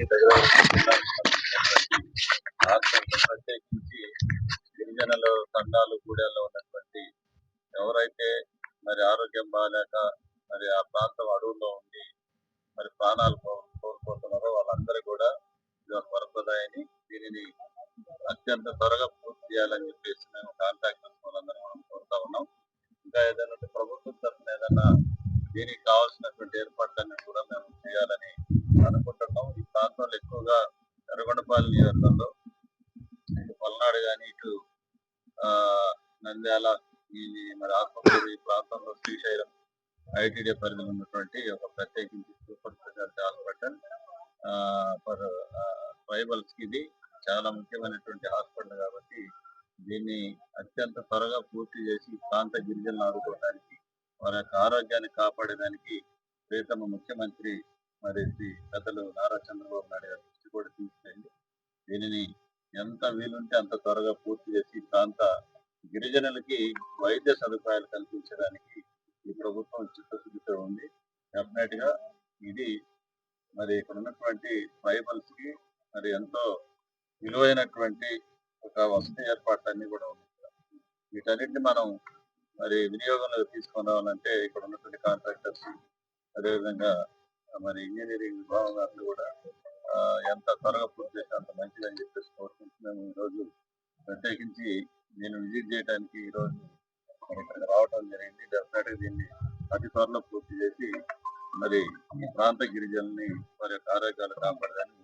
జిల్లాకి ప్రత్యేకించి గిరిజనులు తండాలు గూడెల్లో ఉన్నటువంటి ఎవరైతే మరి ఆరోగ్యం బాగాలేక మరి ఆ ప్రాంతం అడవుల్లో ఉండి మరి ప్రాణాలు కోరుకుంటున్నారో కోల్పోతున్నారో వాళ్ళందరూ కూడా ఇది ఒక వరప్రదాయని దీనిని అత్యంత త్వరగా పూర్తి చేయాలని చెప్పేసి మేము కాంట్రాక్టర్స్ వాళ్ళందరూ మనం కోరుతా ఉన్నాం. ఇంకా ఏదైనా ప్రభుత్వం తరఫున ఏదైనా దీనికి కావాల్సినటువంటి ఏర్పాట్లన్నీ కూడా మేము చేయాలని అనుకుంటున్నాం. ఈ ఎక్కువగా ఎర్రగొండపాలెం నియోజకవర్గంలో ఇటు పల్నాడు కానీ ఇటు నంద్యాల ఈ మరి ఆత్మకూరు ఈ ప్రాంతంలో శ్రీశైలం ఐటీడీ పరిధిలో ఉన్నటువంటి ఒక ప్రత్యేకించి super speciality hospital for tribals ఇది చాలా ముఖ్యమైనటువంటి హాస్పిటల్ కాబట్టి దీన్ని అత్యంత త్వరగా పూర్తి చేసి ప్రాంత గిరిజనులు ఆదుకోవడానికి వారి యొక్క ఆరోగ్యాన్ని కాపాడేదానికి ప్రీతమ ముఖ్యమంత్రి మరి పెద్దలు నారా చంద్రబాబు నాయుడు గారి దృష్టి కూడా తీసుకెళ్ళి దీనిని ఎంత వీలుంటే అంత త్వరగా పూర్తి చేసి ప్రాంత గిరిజనులకి వైద్య సదుపాయాలు కల్పించడానికి ఈ ప్రభుత్వం చిత్తశుద్ధితో ఉంది. డెఫినెట్గా ఇది మరి ఇక్కడ ఉన్నటువంటి ట్రైబల్స్కి మరి ఎంతో విలువైనటువంటి ఒక వసతి ఏర్పాట్లన్నీ కూడా ఉన్నాయి వీటన్నిటిని మనం మరి వినియోగంలో తీసుకొని రావాలంటే ఇక్కడ ఉన్నటువంటి కాంట్రాక్టర్స్ అదేవిధంగా మరి ఇంజనీరింగ్ విభాగం కూడా ఎంత త్వరగా పూర్తి చేస్తే అంత మంచిదని చెప్పేసి కోరుకుంటున్నాము ఈ ప్రత్యేకించి నేను విజిట్ చేయడానికి ఈ రోజు ఇక్కడికి రావడం జరిగింది. డెఫినెట్గా దీన్ని అతి త్వరలో పూర్తి చేసి మరి ఈ ప్రాంత గిరిజనుల్ని వారి యొక్క ఆరోగ్యాలు కాపాడడానికి